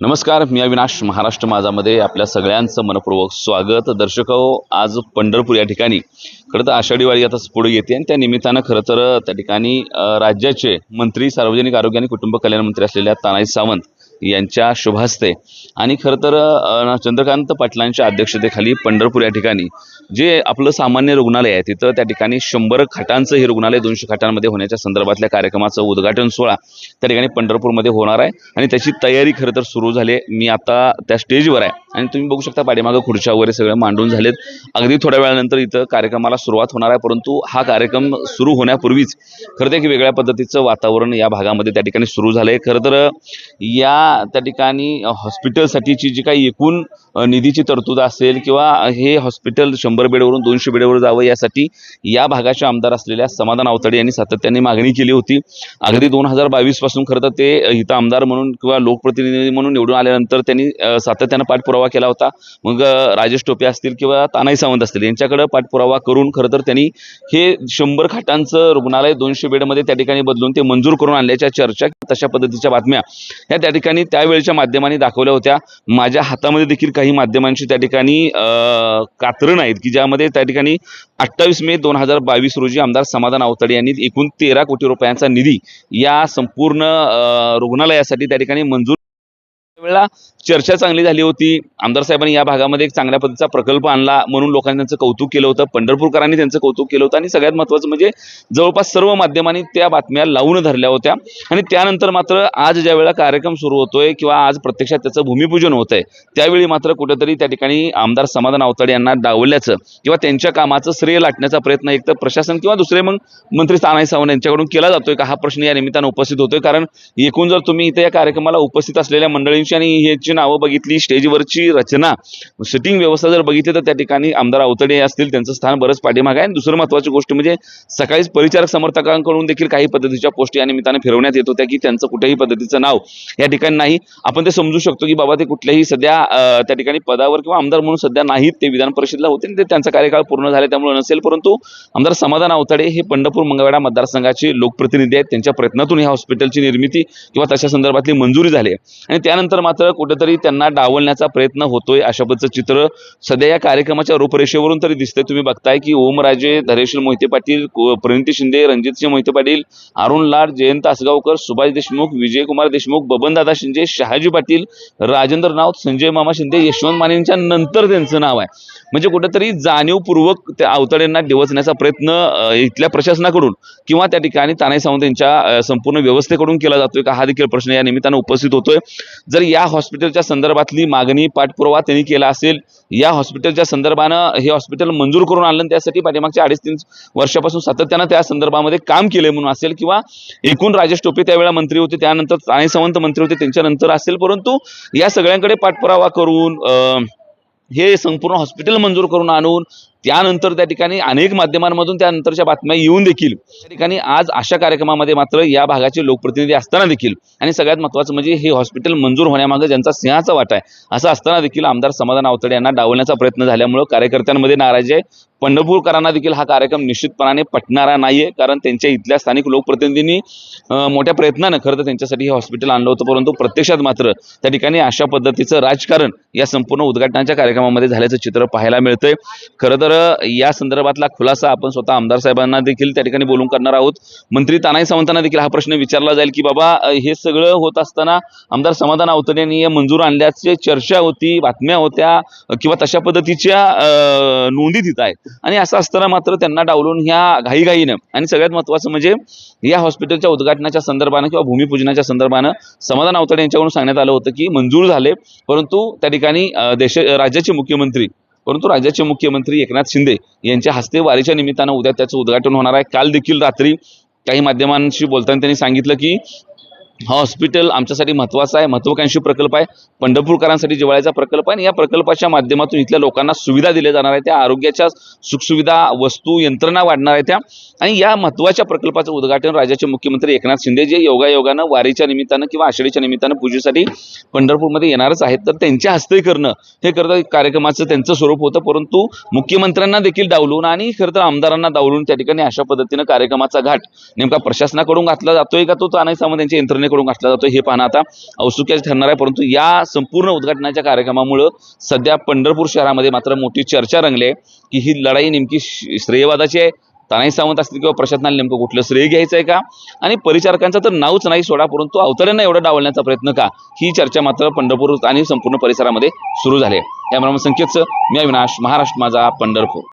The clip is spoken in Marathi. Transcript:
नमस्कार मी अविनाश महाराष्ट्र माझामध्ये आपल्या सगळ्यांचं मनपूर्वक स्वागत. दर्शक हो, आज पंढरपूर या ठिकाणी. खरं तर आषाढी वारी आता पुढे येते आणि त्या निमित्तानं खरं तर त्या ठिकाणी राज्याचे मंत्री सार्वजनिक आरोग्य आणि कुटुंब कल्याण मंत्री असलेल्या तानाजी सावंत यांच्या शुभहस्ते आणि खरं तर चंद्रकांत पाटलांच्या अध्यक्षतेखाली पंढरपूर या ठिकाणी जे आपलं सामान्य रुग्णालय आहे तिथं त्या ठिकाणी शंभर खाटांचं हे रुग्णालय दोनशे खाटांमध्ये होण्याच्या संदर्भातल्या कार्यक्रमाचं उद्घाटन सोहळा त्या ठिकाणी पंढरपूरमध्ये होणार आहे. आणि त्याची तयारी खरं तर सुरू झाली आहे. मी आता त्या स्टेजवर आहे. आणि तुम्ही बघू शकता पाठीमागं खुर्च्या वगैरे सगळं मांडून झालेत. अगदी थोड्या वेळानंतर इथं कार्यक्रमाला सुरुवात होणार आहे. परंतु हा कार्यक्रम सुरू होण्यापूर्वीच खरं तर एक वेगळ्या पद्धतीचं वातावरण या भागामध्ये त्या ठिकाणी सुरू झालं आहे खरं तर या त्या ठिकाणी हॉस्पिटलसाठीची जी काही एकूण निधीची तरतूद असेल किंवा हे हॉस्पिटल शंभर बेडवरून दोनशे बेडवर जावं यासाठी या भागाचे आमदार असलेल्या समाधान आवताडे यांनी सातत्याने मागणी केली होती. अगदी दोन हजार बावीसपासून खरं तर ते इथं आमदार म्हणून किंवा लोकप्रतिनिधी म्हणून निवडून आल्यानंतर त्यांनी सातत्यानं पाठपुरावा केला होता. मग राजेश टोपे असतील किंवा तानाई सावंत असतील यांच्याकडे पाठपुरावा करून खरं तर त्यांनी हे शंभर खाटांचं रुग्णालय दोनशे बेडमध्ये त्या ठिकाणी बदलून ते मंजूर करून आणल्याच्या चर्चा तशा पद्धतीच्या बातम्या ह्या त्या ठिकाणी त्यावेळच्या माध्यमांनी दाखवल्या होत्या. माझ्या हातामध्ये देखील काही माध्यमांची त्या ठिकाणी अ, आहेत की ज्यामध्ये त्या ठिकाणी अठ्ठावीस मे दोन हजार बावीस रोजी आमदार समाधान आवताडे यांनी एकूण तेरा कोटी रुपयांचा निधी या संपूर्ण रुग्णालयासाठी त्या ठिकाणी मंजूर वेळेला चर्चा चांगली झाली होती. आमदार साहेबांनी या भागामध्ये एक चांगल्या पद्धतीचा प्रकल्प आणला म्हणून लोकांनी त्यांचं कौतुक केलं होतं. पंढरपूरकरांनी त्यांचं कौतुक केलं होतं. आणि सगळ्यात महत्त्वाचं म्हणजे जवळपास सर्व माध्यमांनी त्या बातम्या लावून धरल्या होत्या. आणि त्यानंतर मात्र आज ज्या वेळेला कार्यक्रम सुरू होतोय किंवा आज प्रत्यक्षात त्याचं भूमिपूजन होत आहे त्यावेळी मात्र कुठेतरी त्या ठिकाणी आमदार समाधान आवताडे यांना डावल्याचं किंवा त्यांच्या कामाचं श्रेय लाटण्याचा प्रयत्न एक तर प्रशासन किंवा दुसरे मग मंत्री तानाई सावंत यांच्याकडून केला जातोय का? हा प्रश्न या निमित्तानं उपस्थित होतोय. कारण एकूण जर तुम्ही इथे या कार्यक्रमाला उपस्थित असलेल्या मंडळींशी ठिकाणी ह्याची नावं बघितली स्टेजवरची रचना सिटिंग व्यवस्था जर बघितली तर त्या ठिकाणी आमदार अवतडे असतील त्यांचं स्थान बरंच पाठीमागे आहे. आणि दुसरं महत्त्वाची गोष्ट म्हणजे सकाळीच परिचारक समर्थकांकडून देखील काही पद्धतीच्या पोस्टी या निमित्ताने फिरवण्यात येत होत्या की त्यांचं कुठेही पद्धतीचं नाव या ठिकाणी नाही. आपण ते समजू शकतो की बाबा ते कुठल्याही सध्या त्या ठिकाणी पदावर किंवा आमदार म्हणून सध्या नाहीत ते विधान परिषदेला होते आणि ते त्यांचा कार्यकाळ पूर्ण झाला त्यामुळे नसेल. परंतु आमदार समाधान अवतडे हे पंढरपूर मंगळवेढा मतदारसंघाचे लोकप्रतिनिधी आहेत. त्यांच्या प्रयत्नातून या हॉस्पिटलची निर्मिती किंवा तशा संदर्भातली मंजुरी झाली आणि त्यानंतर मात्र कुठेतरी त्यांना डावलण्याचा प्रयत्न होतोय अशा पद्धतीचं चित्र सध्या या कार्यक्रमाच्या रूपरेषेवरून तरी दिसतंय. तुम्ही बघताय की ओमराजे धरेश्वर मोहिते पाटील प्रणिती शिंदे रणजितसिंह मोहिते पाटील अरुण लाड जयंत आसगावकर सुभाष देशमुख विजयकुमार देशमुख बबनदादा शिंदे शहाजी पाटील राजेंद्र राऊत संजय मामा शिंदे यशवंत मानेंच्या नंतर त्यांचं नाव आहे. म्हणजे कुठेतरी जाणीवपूर्वक त्या अवतड्यांना डिवचण्याचा प्रयत्न इथल्या प्रशासनाकडून किंवा त्या ठिकाणी तानाई सावंत यांच्या संपूर्ण व्यवस्थेकडून केला जातोय का हा देखील प्रश्न या निमित्तानं उपस्थित होतोय. जर या हॉस्पिटलच्या संदर्भातली मागणी पाठपुरावा त्यांनी केला असेल या हॉस्पिटलच्या संदर्भानं हे हॉस्पिटल मंजूर करून आणलं त्यासाठी पाठीमागच्या अडीच तीन वर्षापासून सातत्यानं त्या संदर्भामध्ये काम केले म्हणून असेल किंवा एकूण राजेश टोपे त्यावेळेला मंत्री होते त्यानंतर तानाई सावंत मंत्री होते त्यांच्यानंतर असेल परंतु या सगळ्यांकडे पाठपुरावा करून अं, हे संपूर्ण हॉस्पिटल मंजूर करून आणून त्यानंतर त्या ठिकाणी अनेक माध्यमांमधून त्यानंतरच्या बातम्या येऊन देखील त्या ठिकाणी आज अशा कार्यक्रमामध्ये मात्र या भागाचे लोकप्रतिनिधी असताना देखील आणि सगळ्यात महत्त्वाचं म्हणजे हे हॉस्पिटल मंजूर होण्यामागे ज्यांचा सिंहाचा वाटा आहे असं असताना देखील आमदार समाधान आवतडे यांना डावलण्याचा प्रयत्न झाल्यामुळं कार्यकर्त्यांमध्ये नाराजी आहे. पंढरपूरकरांना देखील हा कार्यक्रम निश्चितपणाने पटणारा नाही आहे कारण त्यांच्या इथल्या स्थानिक लोकप्रतिनिधींनी मोठ्या प्रयत्नानं खरं तर त्यांच्यासाठी हे हॉस्पिटल आणलं होतं परंतु प्रत्यक्षात मात्र त्या ठिकाणी अशा पद्धतीचं राजकारण या संपूर्ण उद्घाटनाच्या कार्यक्रमामध्ये झाल्याचं चित्र पाहायला मिळतंय. खरं तर या संदर्भातला खुलासा आपण स्वतः आमदार साहेबांना देखील त्या ठिकाणी बोलून करणार आहोत. मंत्री तानाई सावंतांना देखील हा प्रश्न विचारला जाईल की बाबा हे सगळं होत असताना आमदार समाधान आवतडे यांनी हे मंजूर आणल्याची चर्चा होती बातम्या होत्या किंवा तशा पद्धतीच्या नोंदी तिथं आहेत. आणि असं असताना मात्र त्यांना डावलून ह्या घाईघाईनं आणि सगळ्यात महत्त्वाचं म्हणजे या हॉस्पिटलच्या उद्घाटनाच्या संदर्भानं किंवा भूमिपूजनाच्या संदर्भानं समाधान आवताडे यांच्याकडून सांगण्यात आलं होतं की मंजूर झाले. परंतु त्या ठिकाणी देश राज्याचे मुख्यमंत्री परंतु राज्याचे मुख्यमंत्री एकनाथ शिंदे यांच्या हस्ते वारीच्या निमित्तानं उद्या त्याचं उद्घाटन होणार आहे. काल देखील रात्री काही माध्यमांशी बोलताना त्यांनी सांगितलं की हा हॉस्पिटल आमच्यासाठी महत्त्वाचा आहे महत्त्वाकांक्षी प्रकल्प आहे. पंढरपूरकरांसाठी जिवाळ्याचा प्रकल्प आहे आणि या प्रकल्पाच्या माध्यमातून इथल्या लोकांना सुविधा दिल्या जाणार आहे त्या आरोग्याच्या सुखसुविधा वस्तू यंत्रणा वाढणार आहे त्या. आणि या महत्त्वाच्या प्रकल्पाचं उद्घाटन राज्याचे मुख्यमंत्री एकनाथ शिंदे जे योगायोगानं वारीच्या निमित्तानं किंवा आषाढीच्या निमित्तानं पूजेसाठी पंढरपूरमध्ये येणारच आहेत. तर त्यांच्या हस्ते करणं हे खरं तर कार्यक्रमाचं त्यांचं स्वरूप होतं. परंतु मुख्यमंत्र्यांना देखील डावलून आणि खरं तर आमदारांना डावलून त्या ठिकाणी अशा पद्धतीनं कार्यक्रमाचा घाट नेमका प्रशासनाकडून घातला जातोय का तो तानाई सावंत यांच्या यंत्रणे शिवसेनेकडून घातला जातो हे पाहणं आता औत्सुक्याचं ठरणार आहे. परंतु या संपूर्ण उद्घाटनाच्या कार्यक्रमामुळं सध्या पंढरपूर शहरामध्ये मात्र मोठी चर्चा रंगली आहे की ही लढाई नेमकी श्रेयवादाची आहे. तानाई सावंत असतील किंवा प्रशासनाला नेमकं कुठलं श्रेय घ्यायचं आहे का? आणि परिचारकांचं तर नावच नाही सोडा परंतु अवतऱ्यांना एवढं डावलण्याचा प्रयत्न का? ही चर्चा मात्र पंढरपूर आणि संपूर्ण परिसरामध्ये सुरू झाली आहे. त्यामुळे संकेतचं मी अविनाश महाराष्ट्र माझा पंढरपूर.